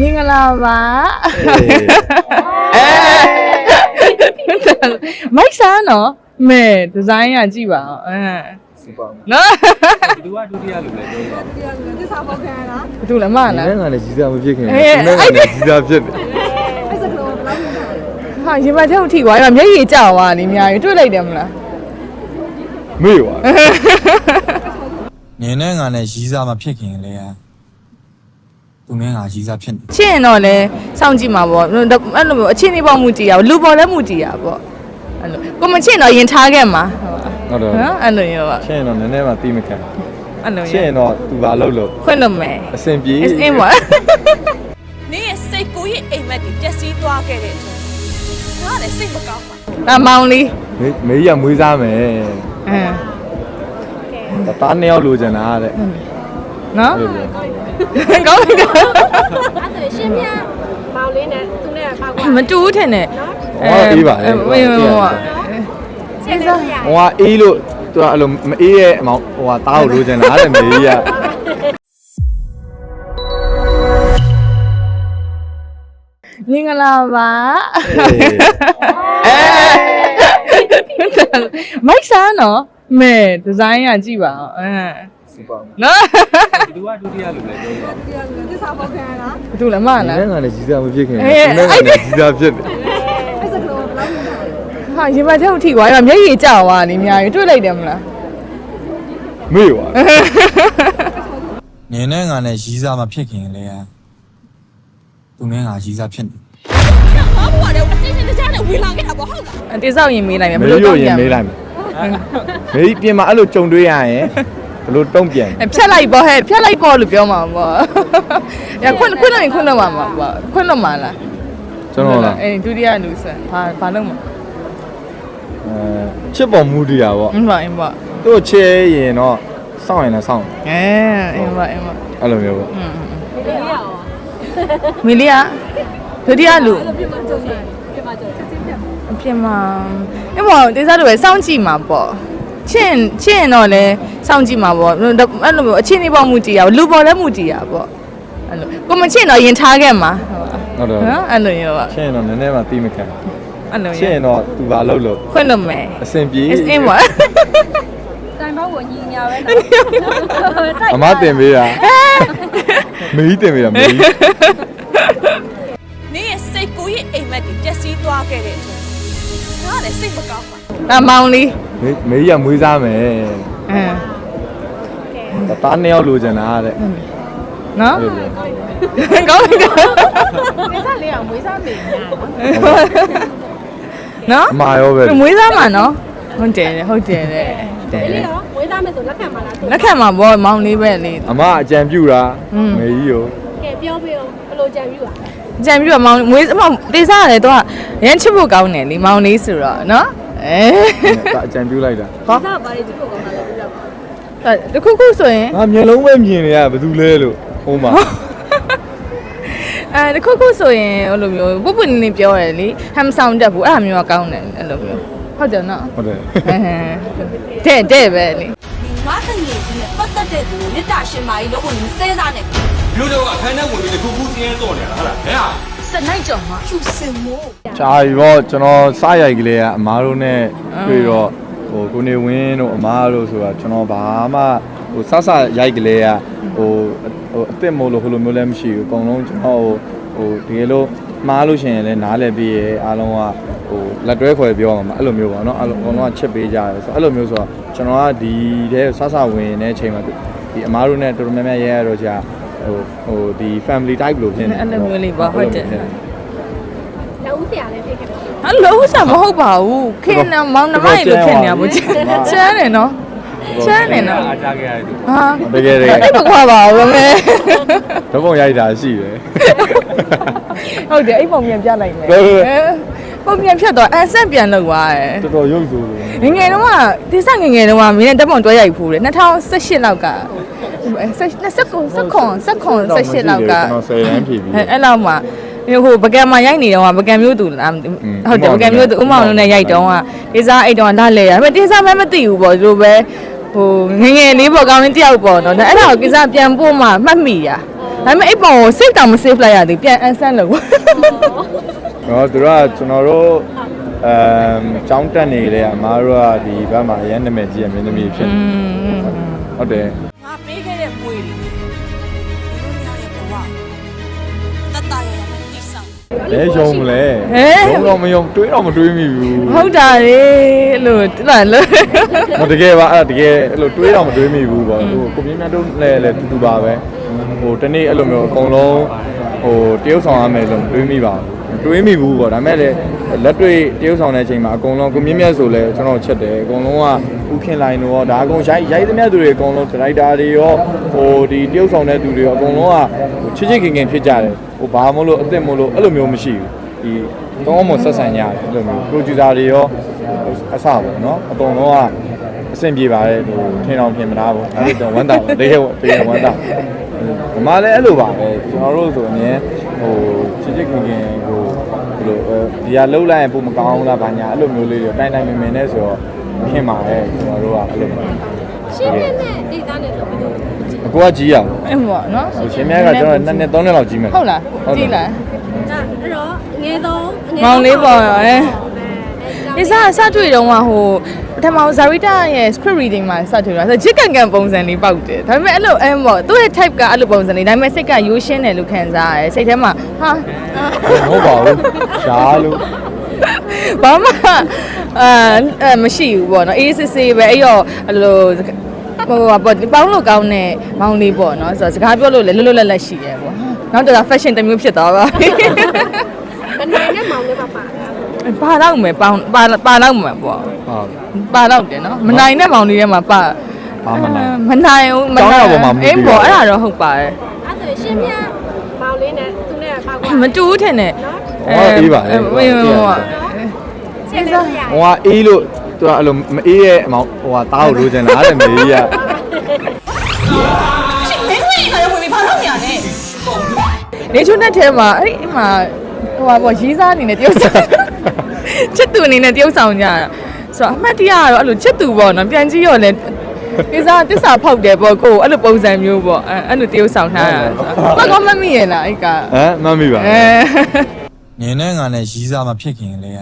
မင်္ဂလာပါမိုက်ဆာနော်မဲဒီဇိုင်းကကြည့်ပါအောင်အဲစူပါနော်ဘသူကဒုတိယလူလဲပြောပါဘာတူလဲမလားငါလည်းကြီးစားမဖြစ်ခင်အေးငါလည်းကြီးစားဖြစ်တယ်ဟာရင်မတဲ့ထိသွားရမျက်ရည်ကျသွားနေအများကြီးတွေ့လိုက်တယ်မလားမေ့ပါနင်းနဲ့ငါနဲ့ရီးစားမဖြစ်ခင်လေဟာ သူနဲ့ငါရီးစားဖြစ်နေချစ်ရင်တော့လဲစောင့်ကြည့်မှာပေါ့အဲ့လိုမျိုးအချင်းလေးပေါ့မူကြည့်ရအောင်လူပေါ်လဲမူကြည့်ရပေါ့အဲ့လိုကိုမချစ်ရင်တော့ရင်ထားခဲ့မှာဟုတ်တော့နော်အဲ့လိုရောပါချင်းတော့နည်းနည်းမှတီးမခံအဲ့လိုချင်းရောတော့သူပါလို့လို့ခွင့်လို့မယ်အဆင်ပြေအင်းပါနင်းရဲ့စိတ်ကိုယ်ရဲ့အိမ်မက်တွေပျက်စီးသွားခဲ့တဲ့အချိန်ငါလည်းစိတ်မကောင်းပါဒါမောင်လေးမေမေကြီးကမွေးစားမယ်အင်းဒါတားနှစ်ယောက်လိုချင်တာတဲ့ နော်ဟုတ်တယ်ကောင်းလိုက်တာအဲ့ဒါရှင်းပြမောင်လေးနဲ့သူနဲ့ပေါက်ကွာမတူဘူးထင်တယ်ဟောအေးပါလေအေးဟိုရှင်းလို့ရဟိုကအေးလို့သူကအဲ့လိုမအေးရဲ့အမောင်ဟိုကတားကိုလိုချင်တာတဲ့မေကြီးကမင်္ဂလာပါမိုက်ဆာနော်မဲဒီဇိုင်းကကြည့်ပါအောင်အဲ စူပါနော်ဘသူကဒုတိယလူလဲပြောပါဘာတူလဲမလား ငါလည်းကြီးစားမဖြစ်ခင်အေး ငါလည်းကြီးစားဖြစ်တယ်ဟာရင်မတဲ့ထိသွားရမျက်ရည်ကျသွားနေအများကြီးတွေ့လိုက်တယ်မလားမေ့ပါ နင်းနဲ့ငါနဲ့ရီးစားမဖြစ်ခင်လေဟာသူနဲ့ငါရီးစားဖြစ်နေဘာဘွားလည်းအချင်းချင်းတခြားနဲ့ဝင်လာခဲ့တာပေါ့ဟုတ်လားအတေဆောက်ရင်မေးလိုက်မယ်ဘမေယ်လိုကြီးတောကိုင်းရပြန်င်မေးလိုက်မယ်မေကြီးပြင်မှာအဲ့လိုကြုံတွေ့ရရင် ဘယ်လိုတုံ့ပြန်အဲဖြတ်လိုက်ပေါ့ဟဲ့ဖြတ်လိုက်ပေါ့လို့ပြောမှာပေါ့ရခွန်းခွန်းလို့ရင်ခွန်းလို့မှာပေါ့ခွန်းလို့မှာလားကျွန်တော်လားအဲဒုတိယလူဆန်ဘာဘာလုပ်မှာအဲချစ်ပေါ်မူတရားပေါ့အင်းပါအင်းပါသူ့ချဲရင်တော့စောင့်ရင်လည်းစောင့်အဲအင်းပါအင်းပါအဲ့လိုမျိုးပေါ့မီလီယာဒုတိယလူပြမကြုံနေပြမကြုံချင်းပြအပြင်မှာအဲ့ဘောတေးစားတို့ပဲစောင့်ကြည့်မှာပေါ့ ချင်းချင်းတော့လဲစောင့်ကြည့်မှာပေါ့အဲ့လိုမျိုးအချင်းလေးပေါ့မူကြည့်ရအောင်လူပေါ်လဲမူကြည့်ရပေါ့အဲ့လိုကိုမချင်းတော့ရင်ထားခဲ့မှာဟုတ်တော့နော်အဲ့လိုရောပါချင်းတော့နည်းနည်းမှတီးမခံအဲ့လိုချင်းရောတော့သူပါလို့လို့ခွင့်လို့မယ်အဆင်ပြေအင်းပါတိုင်ဘောကိုညီညာပဲနော်အမတင်ပေးတာမေကြီးတင်ပေးတာမေကြီးနင်းရဲ့စိတ်ကိုယ်ရဲ့အိမ်မက်တွေပျက်စီးသွားခဲ့တဲ့အချိန်ငါလည်းစိတ်မကောင်းပါဒါမောင်လေး မေမေကြီးကမွေးစားမယ်အင်းဒါတားနှစ်ယောက်လိုချင်တာတဲ့နော်ဟုတ်တယ်ကောင်းလိုက်တာဒီစားလေးအောင်မွေးစားမေညာနော်အမရောပဲမွေးသားမှာနော်ဟုတ်တယ်ဟုတ်တယ်တဲ့တယ်ဒီတော့မွေးစားမယ်ဆိုလက်ခံပါလားသူလက်ခံမှာပေါ့မောင်လေးပဲလေအမအကြံပြူတာอืมမေကြီးကိုကဲပြောပြအောင်ဘယ်လိုကြံပြီးပါကြံပြီးတော့မောင်မွေးမောင်တေးစားရတယ်တော့ရမ်းချစ်ဖို့ကောင်းတယ်လေမောင်လေးဆိုတော့နော် အဲဒါအကြံပြူလိုက်တာဒီစားဘာလေးကြည့်ဖို့ကောင်းတာလဲပြတော့တခုခုဆိုရင်ငါမျက်လုံးပဲမြင်နေရဘာလို့လဲလို့ဟိုမှာအဲတခုခုဆိုရင်ဟိုလိုမျိုးပုပ်ပုနေနေပြောရတယ်လေဟမ်ဆောင်တက်ဘူးအဲ့ဒါမျိုးကကောင်းတယ်အဲ့လိုမျိုးဟုတ်တယ်နော်ဟုတ်တယ်တဲ့တဲ့ပဲလေဒီငါတငယ်ကြီးနဲ့ပတ်သက်တဲ့သူကိုမေတ္တာရှင်မာကြီးလို့ဝင်စဲစားနေလူတို့ကအခန်းထဲဝင်ပြီးတခုခုစင်းရဲတော့နေတာဟုတ်လားဟဲ့ ဟာစနိုင်ကြော်မှာဖြူစင်မို့ချာရီတော့ကျွန်တော်စရိုက်ကလေးကအမားတို့နဲ့တွေ့တော့ဟိုကိုနေဝင်းတို့အမားတို့ဆိုတာကျွန်တော်ဘာမှဟိုဆဆရိုက်ကလေးကဟိုဟိုအစ်စ်မို့လို့ဟိုလိုမျိုးလည်းမရှိဘူးအကုန်လုံးကျွန်တော်ဟိုတကယ်လို့မှားလို့ရှိရင်လည်းနားလည်ပြီးရဲအားလုံးကဟိုလက်တွဲခွဲပြောမှာအဲ့လိုမျိုးပေါ့နော်အဲ့လိုအကုန်လုံးကချစ်ပေးကြတယ်ဆိုတော့အဲ့လိုမျိုးဆိုတော့ကျွန်တော်ကဒီတဲ့ဆဆဝင်နေတဲ့အချိန်မှာဒီအမားတို့နဲ့တော်တော်များများရဲရတော့ကြာ ဟိုဟိုဒီ family type လို့ဖြစ်နေအဲ့လိုမျိုးလေးပေါ့ဟုတ်တယ်လက်ဦးဆရာလည်းဖြစ်ခဲ့တယ်အလုံးစားမဟုတ်ပါဘူးခင်ဗျမောင်နှမရေလို့ဖြစ်နေတာဘူးချမ်းတယ်နော်ချမ်းတယ်နော်အားကြခဲ့ရတယ်ဟာတကယ်တကယ်အဲ့မကွာပါဘူးမဲဓပုံရိုက်တာရှိတယ်ဟုတ်တယ်အဲ့ပုံပြန်ပြလိုက်မယ်ဟုတ်ဟုတ်အဲပုံပြန်ဖြတ်တော့အဆက်ပြန်လောက်သွားတယ်တော်တော်ရုပ်ဆိုးတယ်ငယ်ငယ်တုန်းကဒီစငယ်ငယ်တုန်းကမင်းနဲ့တက်ပုံတွဲရိုက်ဖူးတယ်2018လောက်က 29 29 29 18လောက်ကကျွန်တော်10ရန်ဖြည့်ပြီးအဲအဲ့လောက်မှာဟိုပကံမှာရိုက်နေတော့ကပကံမျိုးသူလားမသိဘူးဟုတ်တယ်ပကံမျိုးသူဥမောင်လုံးနဲ့ရိုက်တော့ကဒေစာအိတ်တော့လာလဲရဒါပေမဲ့ဒေစာမဲမသိဘူးပေါ့ဒီလိုပဲဟိုငယ်ငယ်လေးပေါ့ကောင်းလေးတယောက်ပေါ့နော်ဒါအဲ့ဒါကိုကိစ္စပြန်ပို့မှမှတ်မိရဒါဒါပေမဲ့အဲ့ပုံကို save တောင်မ save လိုက်ရသေးဘူးပြန် unsend လုပ်တော့သူတို့ကကျွန်တော်တို့အမ်ចောင်းတက်နေလေအမားတို့ကဒီဘက်မှာအရင်နာမည်ကြီးရမင်းသမီးဖြစ်နေဟုတ်တယ် ငါပေးခဲ့တဲ့မွေတွေဒီလိုများရဲ့ဘဝတတ်တာရရနဲ့တိဆောက်လဲယုံမလဲဟဲ့ ယုံတော့မယုံတွေးတော့မတွေးမိဘူးဟုတ်တာလေလို့တိလာလို့ဟိုတကယ်ပါအဲ့ဒါတကယ်အဲ့လိုတွေးတော့မတွေးမိဘူးပေါ့ဟိုကိုပြင်းများတို့လည်းလည်းတူတူပါပဲဟိုတနေ့အဲ့လိုမျိုးအကုန်လုံးဟိုတရုပ်ဆောင်ရမယ်လို့တွေးမိပါဘူးတွေးမိဘူးပေါ့ဒါမဲ့လည်းလက်တွေ့တရုပ်ဆောင်တဲ့အချိန်မှာအကုန်လုံးကိုမြင့်မြတ်ဆိုလဲကျွန်တော်ချက်တယ်အကုန်လုံးက ဥခင်လိုင်းတို့ရောဒါအကုန်ရိုက်ရိုက်သမျှသူတွေအကုန်လုံးဒရိုက်တာတွေရောဟိုဒီတရုပ်ဆောင်တဲ့သူတွေရောအကုန်လုံးကချစ်ချစ်ခင်ခင်ဖြစ်ကြတယ်ဟိုဘာမို့လို့အစ်စ်မို့လို့အဲ့လိုမျိုးမရှိဘူးဒီတော့မှဆက်ဆံကြတယ်အဲ့လိုမျိုး producer တွေရောအဆပါနော်အကုန်လုံးကအဆင်ပြေပါတယ်ဟိုထင်အောင်ထင်မသားဘူးဒါပေမဲ့ဝမ်းသာတယ်တကယ်တကယ်ဝမ်းသာဒီမှာလည်းအဲ့လိုပါပဲကျွန်တော်တို့ဆိုရင်ဟိုချစ်ချစ်ခင်ခင်ဟိုဘယ်လိုဒီဟာလှုပ်လိုက်ရင်ပုံမကောင်းလားဘာညာအဲ့လိုမျိုးလေးတွေတိုင်းတိုင်းမင်မင်နဲ့ဆိုတော့ ခင်ပါတယ်ကျွန်တော်တို့ကအဲ့လိုပါရှင်းတဲ့နဲ့ဒေသနဲ့ဆိုဘယ်လိုအကူကကြီးရအောင်အဲ့ပေါ့နော်ဟိုရှင်မြတ်ကကျွန်တော်နှစ်နှစ်သုံးနှစ်လောက်ကြီးမယ်ဟုတ်လားကြည့်လားအဲ့တော့ငယ်ဆုံးမောင်လေးပေါ့အဲဒီစားစတွေ့တော့ဟိုပထမဇာရီတာရဲ့ script reading မှာစတွေ့တာဆိုချစ်ကန်ကန်ပုံစံလေးပေါက်တယ်ဒါပေမဲ့အဲ့လိုအဲပေါ့သူ့ရဲ့ type ကအဲ့လိုပုံစံလေးဒါပေမဲ့စိတ်ကရိုးရှင်းတယ်လို့ခံစားရတယ်စိတ်ထဲမှာဟာဟုတ်ပါဘူးရှားလို့ဘာမှ အာအဲမရှိဘူးပေါ့နော်အေးစစ်စစ်ပဲအဲ့ရောအဲ့လိုဟိုပေါ့ပေါင်းလို့ကောင်းတဲ့မောင်လေးပေါ့နော်ဆိုတော့စကားပြောလို့လည်းလွတ်လွတ်လပ်လပ်ရှိတယ်ပေါ့နောက်တော့ fashion တစ်မျိုးဖြစ်သွားပါပြီမနိုင်တဲ့မောင်လေးပါပါပါတော့မယ်ပေါင်းပါပါတော့မယ်ပေါ့ဟုတ်ပါတော့တယ်နော်မနိုင်တဲ့မောင်လေးထဲမှာပါဘာမနိုင်မနိုင်ဘူးမကျောင်းနိုင်ရပေါ်မှာမူတည်အေးပေါ့ပါအဲ့ဒါတော့ဟုတ်ပါတယ်အဲ့ဆိုရှင်းပြမောင်လေးနဲ့သူနဲ့ပါကွာမတူဘူးထင်တယ်ဟောအေးပါလေဝေးဝေးဟို ကျေးဇူးရဟိုကအေးလို့သူကအဲ့လိုမအေးရဲ့အမောင်ဟိုကတားကိုလိုချင်တာတဲ့မေကြီးကမင်းတို့ရင်ခါရဝင်ပြီးဘာလို့ညာလဲနေချုံနဲ့ထဲမှာအဲ့ဒီအမှာဟိုပါပေါ့ရေးစားအနေနဲ့တယောက်ဆောင်ချစ်သူအနေနဲ့တယောက်ဆောင်ကြတာဆိုတော့အမှတ်တရကတော့အဲ့လိုချစ်သူပေါ့နော်ပြန်ကြည့်ရောလဲဒီစားတစ္ဆာဖောက်တယ်ပေါ့ကိုအဲ့လိုပုံစံမျိုးပေါ့အဲ့အဲ့လိုတယောက်ဆောင်ထားတာဘာကောမမိရလားအဲ့ကဟမ်မမိပါအဲနင်းနဲ့ငါနဲ့ရီးစားမဖြစ်ခင်လေ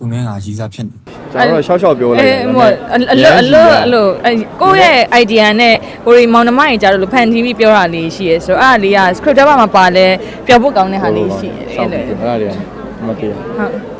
သူနဲ့ငါရီးစားဖြစ်နေကျွန်တော်တို့ရှောက်ရှောက်ပြောလိုက်အဲတယ်ဟိုအလိုအလိုအလိုအဲကိုယ့်ရဲ့ idea နဲ့ကိုရီမောင်နှမကြီးကြတော့လို့ဖန်တီးပြီးပြောတာလေးရှိရဲဆိုတော့အဲ့ဒါလေးက script ထဲမှာမပါလဲပြောဖို့ကောင်းတဲ့ဟာလေးရှိရဲဆောအဲ့က်လိုပြီးအဲ့ဒါတွေကမတရားဟုတ်